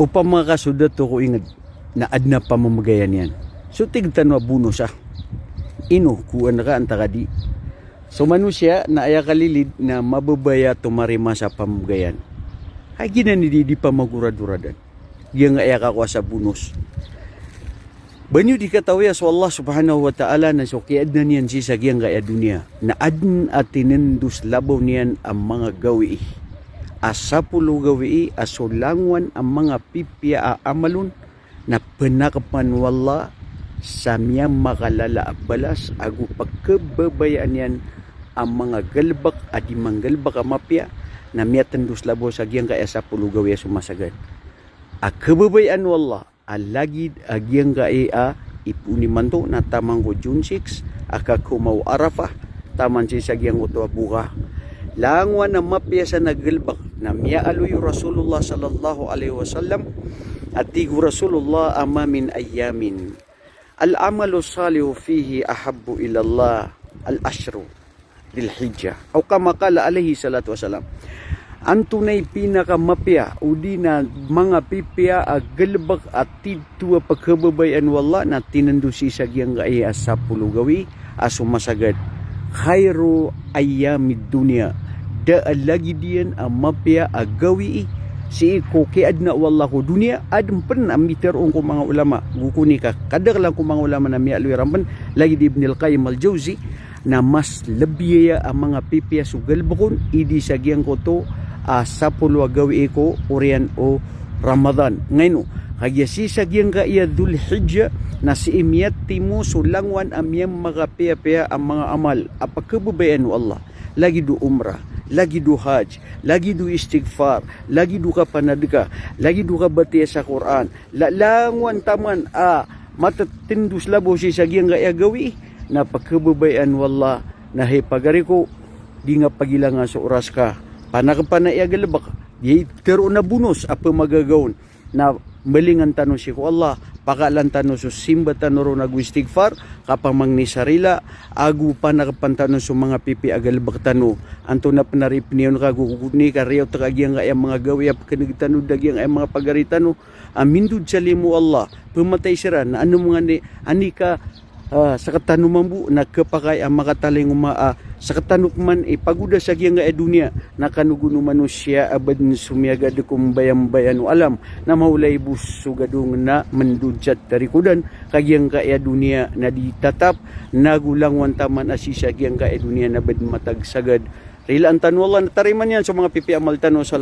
upang mga kasudat ko ingad na adna pamamagayan yan. So tigtan wa buno sa ino kuan ka ang takadi. So manusia na aya na mababaya tumarima sa pamagayan. Ay gina ni di pa magurad-uradan. Yang aya ka sa bunos. Banyo di katawiya so Allah subhanahu wa ta'ala na so kiad na niyan si sa giyang kaya dunia na adn at tinendus labaw niyan ang mga gawi asapulo gawi asulangwan ang mga pipya amalon na penakapan wala sa miyang makalala balas agu pagkababayaan yan ang mga galbak at imang galbak amapya na miyatendus labaw sa giyang kaya sapulo gawi sumasagad a kababayan wala alagid agyang gae a ipuni man to na tamang ko June 6 aka kumaw arafah taman si sagyang uto buka langwa na mapya sa nagalbak na miya aluyo Rasulullah sallallahu alaihi wasallam at tigu Rasulullah ama min ayamin al amalu salihu fihi ahabbu ila Allah al ashru lil hijjah o kama kala alaihi salatu wasalam ang tunay pinakamapya udi na mga pipya agalbak at tidtua pagkababayan wala na tinandusi sa giyang gaya sa pulugawi aso masagad khairu ayamid dunya da lagi ang mapya agawi. Si ko kiad na wala ko dunia. Adem pen amiter ko mga ulama. Gukuni ka kadar lang ko mga ulama na miya rampan lagi di Ibn al-Qayyim al-Jawzi. Na mas labiya ang mga sugal bakon idi sa giyang ko to uh, sa pulwa gawi ko orian o Ramadan. Ngayon, kaya si sa giyang kaya Dhul Hijjah na si imiyat timo sulangwan amyang mga piya-piya ang mga amal. Apakababayan Allah. Lagi do umrah, lagi do hajj, lagi do istighfar, lagi do ka panadka, lagi do ka batiya sa Quran. Lalangwan taman a ah, matatindus labo si sa giyang kaya gawi na pagkababayan wala na pagari ko di nga pagilangan sa oras ka. Panakapanaya galabak di tero na bunos apa magagawon na malingan tanong si ko Allah pakalan tanong so simba tanong ro nagwistighfar kapang mangni sarila agu pa nakapantanong so mga pipi agalbak tanong anto na panarip niyon ka guguni ka riyaw takagyang ay mga gawi ap kanagtanong dagyang ay mga pagaritano. Amindud sa Allah pumatay sira na ano mga ni ani ka uh, sa katanuman bu nagkapakay ang makataling uma uh, sa katanuk man ipaguda sa giyang nga dunia nakanuguno manusia abad ni sumiaga de kumbayang bayan alam na maulay busugadong na mandudsat tarikudan kagyang kaya dunia na ditatap nagulang wantaman asisa giyang kaya dunia na bad matagsagad Rila ang tanwala na tariman yan sa mga pipi amal tanong sa